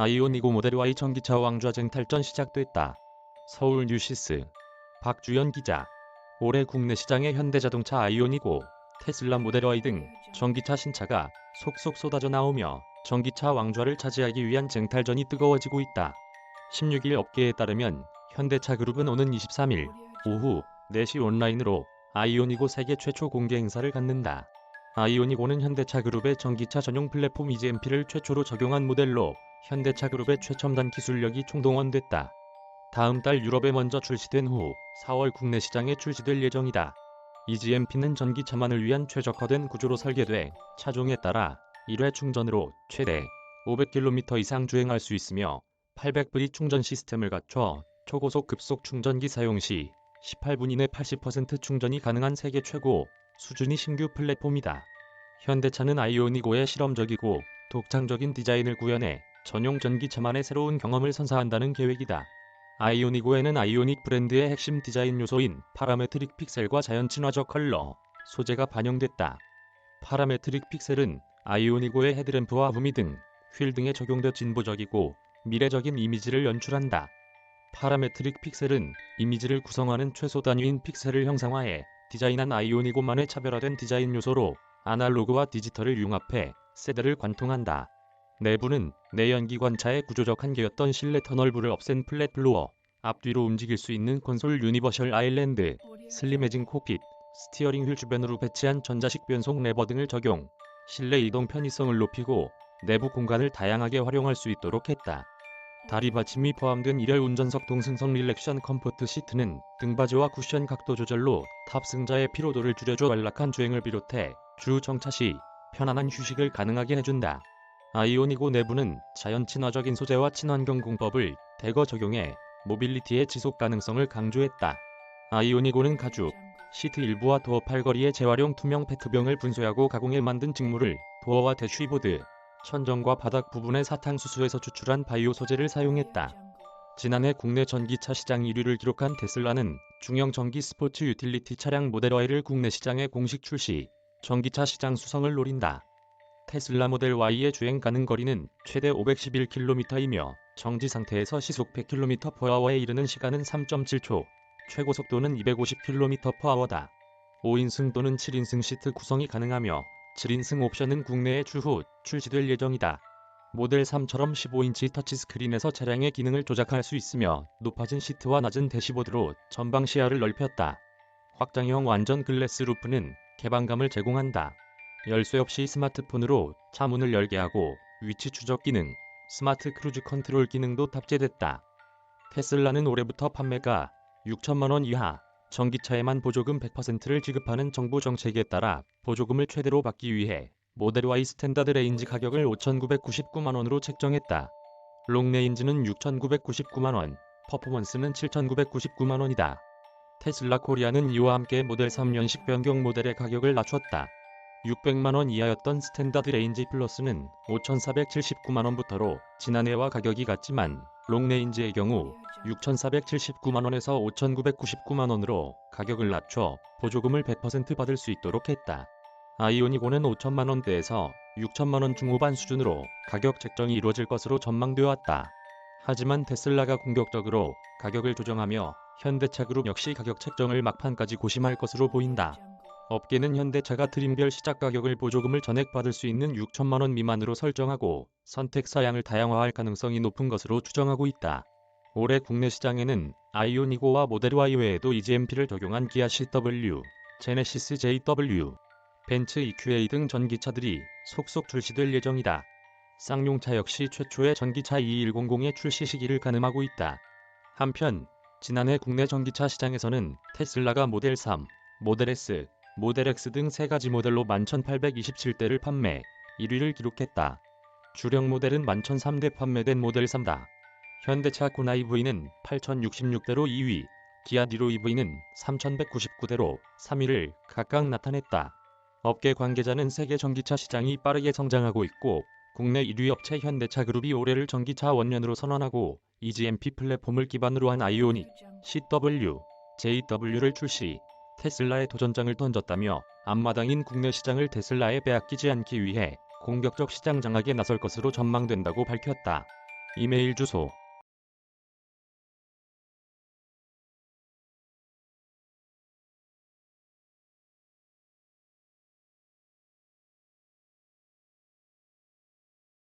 아이오니고 모델 Y 전기차 왕좌 쟁탈전 시작됐다. 서울 뉴시스 박주연 기자 올해 국내 시장의 현대자동차 아이오니고, 테슬라 모델 Y 등 전기차 신차가 속속 쏟아져 나오며 전기차 왕좌를 차지하기 위한 쟁탈전이 뜨거워지고 있다. 16일 업계에 따르면 현대차 그룹은 오는 23일 오후 4시 온라인으로 아이오니고 세계 최초 공개 행사를 갖는다. 아이오니고는 현대차 그룹의 전기차 전용 플랫폼 EGMP를 최초로 적용한 모델로 현대차 그룹의 최첨단 기술력이 총동원됐다. 다음 달 유럽에 먼저 출시된 후 4월 국내 시장에 출시될 예정이다. EGMP는 전기차만을 위한 최적화된 구조로 설계돼 차종에 따라 1회 충전으로 최대 500km 이상 주행할 수 있으며 800V 충전 시스템을 갖춰 초고속 급속 충전기 사용 시 18분 이내 80% 충전이 가능한 세계 최고 수준이 신규 플랫폼이다. 현대차는 아이오니고의 실험적이고 독창적인 디자인을 구현해 전용 전기차만의 새로운 경험을 선사한다는 계획이다. 아이오니고에는 아이오닉 브랜드의 핵심 디자인 요소인 파라메트릭 픽셀과 자연 친화적 컬러, 소재가 반영됐다. 파라메트릭 픽셀은 아이오니고의 헤드램프와 후미 등, 휠 등에 적용돼 진보적이고 미래적인 이미지를 연출한다. 파라메트릭 픽셀은 이미지를 구성하는 최소 단위인 픽셀을 형상화해 디자인한 아이오니고만의 차별화된 디자인 요소로 아날로그와 디지털을 융합해 세대를 관통한다. 내부는 내연기관차의 구조적 한계였던 실내 터널부를 없앤 플랫 플로어, 앞뒤로 움직일 수 있는 콘솔 유니버셜 아일랜드, 슬림해진 콕핏, 스티어링 휠 주변으로 배치한 전자식 변속 레버 등을 적용, 실내 이동 편의성을 높이고 내부 공간을 다양하게 활용할 수 있도록 했다. 다리 받침이 포함된 1열 운전석 동승선 릴렉션 컴포트 시트는 등받이와 쿠션 각도 조절로 탑승자의 피로도를 줄여줘 안락한 주행을 비롯해 주 정차 시 편안한 휴식을 가능하게 해준다. 아이오니고 내부는 자연 친화적인 소재와 친환경 공법을 대거 적용해 모빌리티의 지속 가능성을 강조했다. 아이오니고는 가죽, 시트 일부와 도어 팔걸이의 재활용 투명 페트병을 분쇄하고 가공해 만든 직물을 도어와 대쉬보드, 천정과 바닥 부분의 사탕수수에서 추출한 바이오 소재를 사용했다. 지난해 국내 전기차 시장 1위를 기록한 테슬라는 중형 전기 스포츠 유틸리티 차량 모델 Y를 국내 시장에 공식 출시, 전기차 시장 수성을 노린다. 테슬라 모델 Y의 주행 가능 거리는 최대 511km이며 정지 상태에서 시속 100km/h에 이르는 시간은 3.7초, 최고 속도는 250km/h다. 5인승 또는 7인승 시트 구성이 가능하며 7인승 옵션은 국내에 추후 출시될 예정이다. 모델 3처럼 15인치 터치스크린에서 차량의 기능을 조작할 수 있으며 높아진 시트와 낮은 대시보드로 전방 시야를 넓혔다. 확장형 완전 글래스 루프는 개방감을 제공한다. 열쇠 없이 스마트폰으로 차 문을 열게 하고 위치 추적 기능, 스마트 크루즈 컨트롤 기능도 탑재됐다. 테슬라는 올해부터 판매가 6천만 원 이하, 전기차에만 보조금 100%를 지급하는 정부 정책에 따라 보조금을 최대로 받기 위해 모델 Y 스탠다드 레인지 가격을 5,999만 원으로 책정했다. 롱 레인지는 6,999만 원, 퍼포먼스는 7,999만 원이다. 테슬라 코리아는 이와 함께 모델 3년식 변경 모델의 가격을 낮췄다. 600만원 이하였던 스탠다드 레인지 플러스는 5,479만원부터로 지난해와 가격이 같지만 롱레인지의 경우 6,479만원에서 5,999만원으로 가격을 낮춰 보조금을 100% 받을 수 있도록 했다. 아이오니고는 5천만원대에서 6천만원 중후반 수준으로 가격 책정이 이루어질 것으로 전망되어 왔다. 하지만 테슬라가 공격적으로 가격을 조정하며 현대차 그룹 역시 가격 책정을 막판까지 고심할 것으로 보인다. 업계는 현대차가 트림별 시작 가격을 보조금을 전액 받을 수 있는 6천만 원 미만으로 설정하고 선택 사양을 다양화할 가능성이 높은 것으로 추정하고 있다. 올해 국내 시장에는 아이오니고와 모델 Y 외에도 EGMP를 적용한 기아 CW, 제네시스 JW, 벤츠 EQA 등 전기차들이 속속 출시될 예정이다. 쌍용차 역시 최초의 전기차 2100의 출시 시기를 가늠하고 있다. 한편 지난해 국내 전기차 시장에서는 테슬라가 모델 3, 모델 S, 모델 X 등 세 가지 모델로 11,827대를 판매 1위를 기록했다. 주력 모델은 11,003대 판매된 모델 3다. 현대차 코나 EV는 8,066대로 2위, 기아 니로 EV는 3,199대로 3위를 각각 나타냈다. 업계 관계자는 세계 전기차 시장이 빠르게 성장하고 있고 국내 1위 업체 현대차 그룹이 올해를 전기차 원년으로 선언하고 EGMP 플랫폼을 기반으로 한 아이오닉, CW, JW를 출시, 테슬라의 도전장을 던졌다며 앞마당인 국내 시장을 테슬라에 빼앗기지 않기 위해 공격적 시장 장악에 나설 것으로 전망된다고 밝혔다. 이메일 주소